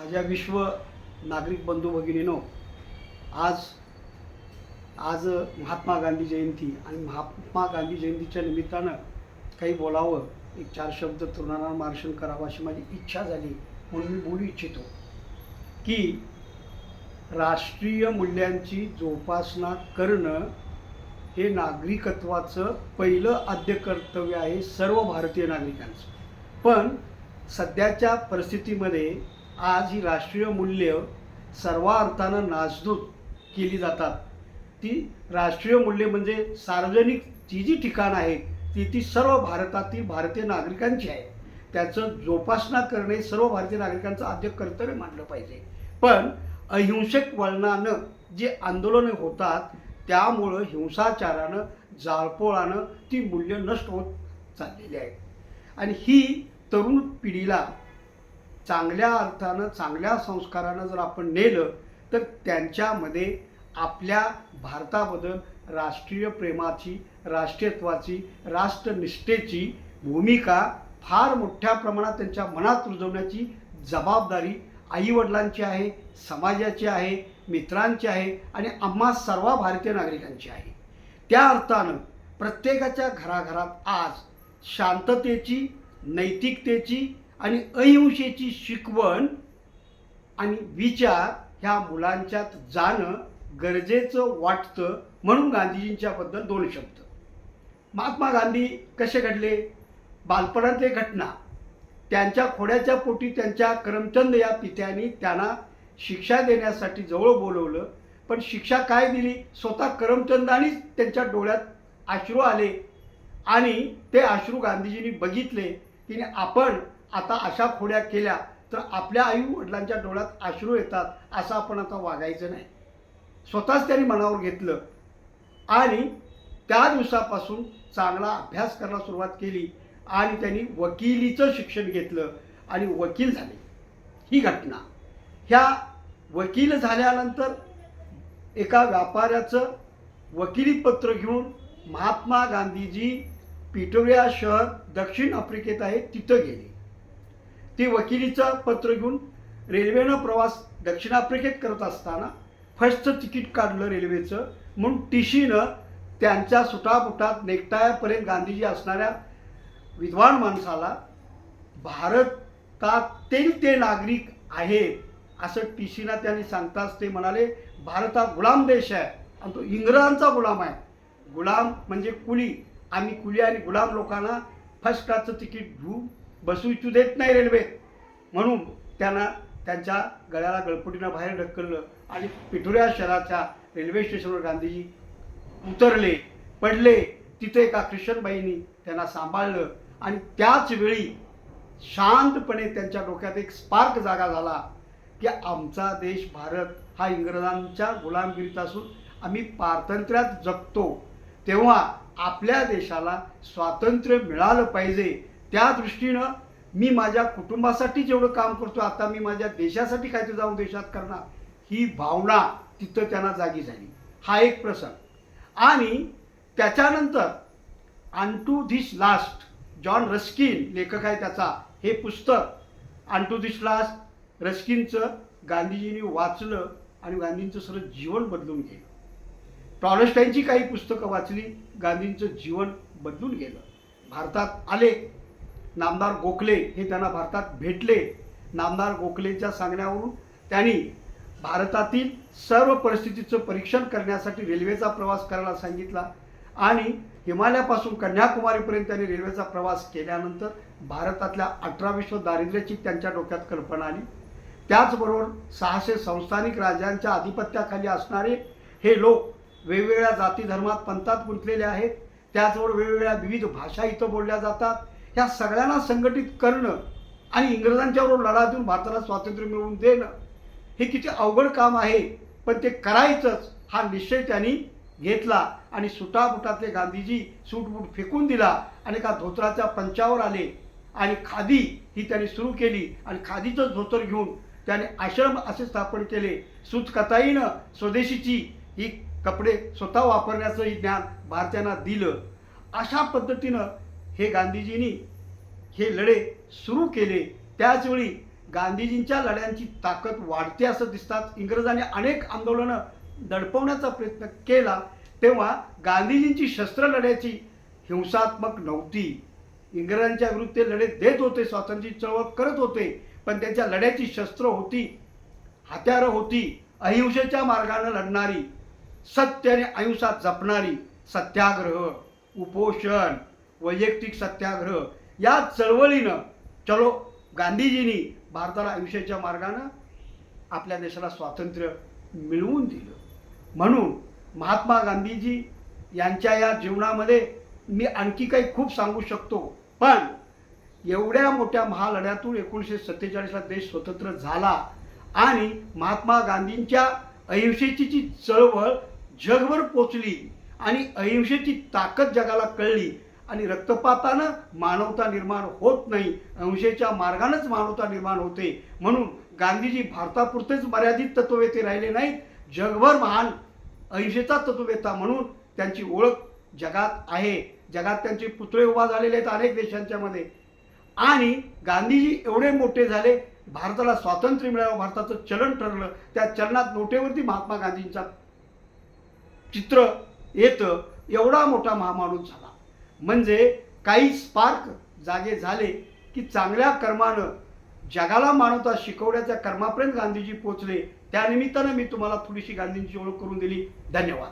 माझ्या विश्व नागरिक बंधू भगिनीनो आज आज महात्मा गांधी जयंती आणि महात्मा गांधी जयंतीच्या निमित्तानं काही बोलावं एक चार शब्द तरुणांना मार्शन करावं अशी माझी इच्छा झाली म्हणून मी बोलू इच्छितो की राष्ट्रीय मूल्यांची जोपासना करणं हे नागरिकत्वाचं पहिलं आद्य कर्तव्य आहे सर्व भारतीय नागरिकांचं. पण सध्याच्या परिस्थितीमध्ये आज ही राष्ट्रीय मूल्य सर्व अर्थानं नासधूत केली जातात. ती राष्ट्रीय मूल्ये म्हणजे सार्वजनिक जी जी ठिकाणं आहेत ती ती सर्व भारतातील भारतीय नागरिकांची आहे. त्याचं जोपासना करणे सर्व भारतीय नागरिकांचं आद्य कर्तव्य मानलं पाहिजे. पण अहिंसक वळणानं जे आंदोलनं होतात त्यामुळं हिंसाचारानं जाळपोळानं ती मूल्य नष्ट होत चाललेली आहेत आणि ही तरुण पिढीला चांगल्या अर्थानं चांगल्या संस्कारानं जर आपण नेलं तर त्यांच्यामध्ये आपल्या भारताबद्दल राष्ट्रीय प्रेमाची राष्ट्रीयत्वाची राष्ट्रनिष्ठेची भूमिका फार मोठ्या प्रमाणात त्यांच्या मनात रुजवण्याची जबाबदारी आईवडिलांची आहे समाजाची आहे मित्रांची आहे आणि आम्हा सर्व भारतीय नागरिकांची आहे. त्या अर्थानं प्रत्येकाच्या घराघरात आज शांततेची नैतिकतेची आणि अहिंसेची शिकवण आणि विचार ह्या मुलांच्यात जाणं गरजेचं वाटतं म्हणून गांधीजींच्याबद्दल दोन शब्द. महात्मा गांधी कसे घडले? बालपणातले घटना त्यांच्या खोड्याच्या पोटी त्यांच्या करमचंद या पित्याने त्यांना शिक्षा देण्यासाठी जवळ बोलवलं पण शिक्षा काय दिली? स्वतः करमचंदानीच त्यांच्या डोळ्यात अश्रू आले आणि ते अश्रू गांधीजींनी बघितले. की आपण आता अशा खोड्या केल्या तर आपल्या आई वडिलांच्या डोळ्यात अश्रू येतात असं आपण आता वागायचं नाही. स्वतःच त्यांनी मनावर घेतलं. आणि त्या दिवसापासून चांगला अभ्यास करायला सुरुवात केली आणि त्यांनी वकिलीचं शिक्षण घेतलं आणि वकील झाले. ही घटना. ह्या वकील झाल्यानंतर एका व्यापाऱ्याचं वकिलीपत्र घेऊन महात्मा गांधीजी पिटोरिया शहर दक्षिण आफ्रिकेत आहे तिथं गेले. ते वकिलीचं पत्र घेऊन रेल्वेनं प्रवास दक्षिण आफ्रिकेत करत असताना फर्स्टचं तिकीट काढलं रेल्वेचं. म्हणून टी सीनं त्यांच्या सुटापुटात नेकटायापर्यंत गांधीजी असणाऱ्या विद्वान माणसाला भारतातील ते नागरिक आहेत असं टी सीना त्यांनी सांगताच ते म्हणाले भारत हा गुलाम देश आहे आणि तो इंग्रजांचा गुलाम आहे. गुलाम म्हणजे कुली. आम्ही कुली आणि गुलाम लोकांना फर्स्ट क्लासचं तिकीट घेऊ बसू इच्छू देत नाही रेल्वेत म्हणून त्यांना त्यांच्या गळ्याला गळपटीनं बाहेर ढकललं आणि पिठुऱ्या शहराच्या रेल्वे स्टेशनवर गांधीजी उतरले पडले. तिथे एका ख्रिश्चनबाईंनी त्यांना सांभाळलं आणि त्याच वेळी शांतपणे त्यांच्या डोक्यात एक स्पार्क जागा झाला की आमचा देश भारत हा इंग्रजांच्या गुलामगिरीत असून आम्ही पारतंत्र्यात जगतो. तेव्हा आपल्या देशाला स्वातंत्र्य मिळालं पाहिजे. त्या दृष्टीनं मी माझ्या कुटुंबासाठी जेवढं काम करतो. आता मी माझ्या देशासाठी काहीतरी जाऊन देशात करणार. ही भावना तिथं त्यांना जागी झाली. हा एक प्रसंग. आणि त्याच्यानंतर unto to this last John Ruskin लेखक आहे त्याचा हे पुस्तक अंटू टू धिस लास्ट रस्किनचं गांधीजींनी वाचलं आणि गांधींचं सरळ जीवन बदलून गेलं. टॉलस्टाईनची काही पुस्तकं वाचली गांधींचं जीवन बदलून गेलं. भारतात आले नामदार गोखले हे त्यांना भारतात भेटले. नामदार गोखलेच्या सांगण्यावरून त्यांनी भारतातील सर्व परिस्थितीचं परीक्षण करण्यासाठी रेल्वेचा प्रवास करायला सांगितला आणि हिमालयापासून कन्याकुमारीपर्यंत त्यांनी रेल्वेचा प्रवास केल्यानंतर भारतातल्या अठरा विश्व दारिद्र्याची त्यांच्या डोक्यात कल्पना आली. त्याचबरोबर सहाशे संस्थानिक राजांच्या आधिपत्याखाली असणारे हे लोक वेगवेगळ्या जाती धर्मात पंथात गुंतलेले आहेत. त्याचबरोबर वेगवेगळ्या विविध भाषा इथं बोलल्या जातात. ह्या सगळ्यांना संघटित करणं आणि इंग्रजांच्याबरोबर लढा देऊन भारताला स्वातंत्र्य मिळवून देणं हे किती अवघड काम आहे पण ते करायचंच हा निश्चय त्यांनी घेतला. आणि सुटाबुटातले गांधीजी सूटबूट फेकून दिला आणि का धोत्राच्या पंचावर आले. आणि खादी ही त्यांनी सुरू केली आणि खादीचं धोतर घेऊन त्याने आश्रम असे स्थापन केले. सूतकताईनं स्वदेशीची ही कपडे स्वतः वापरण्याचं ही ज्ञान भारतीयांना दिलं. अशा पद्धतीनं हे गांधीजींनी हे लढे सुरू केले. त्याचवेळी गांधीजींच्या लढ्यांची ताकद वाढते असं दिसतात. इंग्रजांनी अनेक आंदोलनं दडपवण्याचा प्रयत्न केला. तेव्हा गांधीजींची शस्त्र लढ्याची हिंसात्मक नव्हती. इंग्रजांच्या विरुद्ध ते लढे देत होते स्वातंत्र्य चळवळ करत होते पण त्यांच्या लढ्याची शस्त्र होती हत्यारं होती. अहिंसेच्या मार्गाने लढणारी सत्य आणि अहिंसा जपणारी सत्याग्रह उपोषण वैयक्तिक सत्याग्रह. या चळवळीनं चलो गांधीजींनी भारताला अहिंसेच्या मार्गानं आपल्या देशाला स्वातंत्र्य मिळवून दिलं. म्हणून महात्मा गांधीजी यांच्या या जीवनामध्ये मी आणखी काही खूप सांगू शकतो. पण एवढ्या मोठ्या महालढ्यातून एकोणीसशे सत्तेचाळीसला देश स्वतंत्र झाला आणि महात्मा गांधींच्या अहिंसेची जी चळवळ जगभर पोचली आणि अहिंसेची ताकद जगाला कळली आणि रक्तपातानं मानवता निर्माण होत नाही. अंशेच्या मार्गानंच मानवता निर्माण होते. म्हणून गांधीजी भारतापुरतेच मर्यादित तत्ववेते राहिले नाहीत. जगभर महान अहिंसेचा तत्ववेता म्हणून त्यांची ओळख जगात आहे. जगात त्यांचे पुतळे उभा झालेले आहेत अनेक देशांच्या मध्ये. आणि गांधीजी एवढे मोठे झाले भारताला स्वातंत्र्य मिळावं भारताचं चलन ठरलं त्या चलनात नोटेवरती महात्मा गांधींचा चित्र येतं एवढा मोठा महामाणूस झाला. म्हणजे काही स्पार्क जागे झाले की चांगल्या कर्मानं जगाला मानवता शिकवण्याच्या कर्मापर्यंत गांधीजी पोचले त्यानिमित्तानं मी तुम्हाला थोडीशी गांधींची ओळख करून दिली. धन्यवाद.